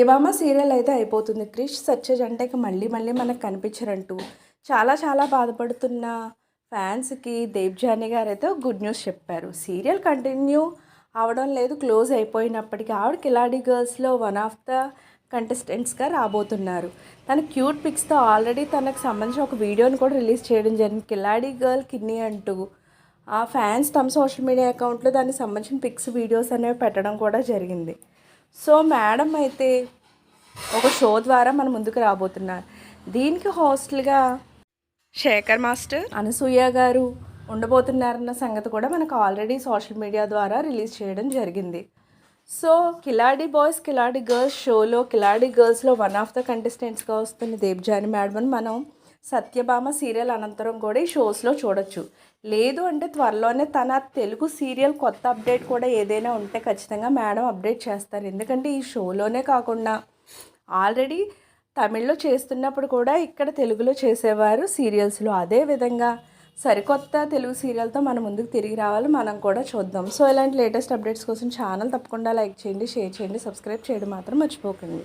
Satyabhama serial అయితే అయిపోతుంది. క్రిష్ సత్యజ్ అంటే ఇక మళ్ళీ మళ్ళీ మనకు కనిపించరంటూ. చాలా చాలా బాధపడుతున్న ఫ్యాన్స్కి దేవ్జాని గారు అయితే గుడ్ న్యూస్ చెప్పారు. సీరియల్ కంటిన్యూ అవడం లేదు క్లోజ్ అయిపోయినప్పటికీ ఆవిడ కిలాడి గర్ల్స్లో వన్ ఆఫ్ ద కంటెస్టెంట్స్గా రాబోతున్నారు. తన క్యూట్ పిక్స్తో ఆల్రెడీ తనకు సంబంధించిన ఒక వీడియోని కూడా రిలీజ్ చేయడం జరిగింది. కిలాడి గర్ల్ కిన్ని అంటూ. ఆ ఫ్యాన్స్ తమ సోషల్ మీడియా అకౌంట్లో దానికి సంబంధించిన పిక్స్ వీడియోస్ అనేవి పెట్టడం కూడా జరిగింది. సో మేడం అయితే ఒక షో ద్వారా మన ముందుకు రాబోతున్నారు. దీనికి హోస్ట్లుగా శేఖర్ మాస్టర్. అనసూయ గారు ఉండబోతున్నారన్న సంగతి కూడా మనకు ఆల్రెడీ సోషల్ మీడియా ద్వారా రిలీజ్ చేయడం జరిగింది. So Kiladi boys Kiladi girls షోలో కిలాడి గర్ల్స్లో వన్ ఆఫ్ ద కంటెస్టెంట్స్గా వస్తున్న దేవ్జాని మేడం మనం సత్యభామ సీరియల్ అనంతరం కూడా ఈ షోస్లో చూడొచ్చు. లేదు అంటే త్వరలోనే తన తెలుగు సీరియల్ కొత్త అప్డేట్ కూడా ఏదైనా ఉంటే ఖచ్చితంగా మేడం అప్డేట్ చేస్తారు. ఎందుకంటే ఈ షోలోనే కాకుండా ఆల్రెడీ తమిళ్ళో చేస్తున్నప్పుడు కూడా ఇక్కడ తెలుగులో చేసేవారు సీరియల్స్లో అదే విధంగా. సరికొత్త తెలుగు సీరియల్తో మన ముందుకు తిరిగి రావాలి మనం కూడా చూద్దాం. సో ఇలాంటి లేటెస్ట్ అప్డేట్స్ కోసం ఛానల్ తప్పకుండా లైక్ చేయండి షేర్ చేయండి సబ్స్క్రైబ్ చేయడం మాత్రం మర్చిపోకండి.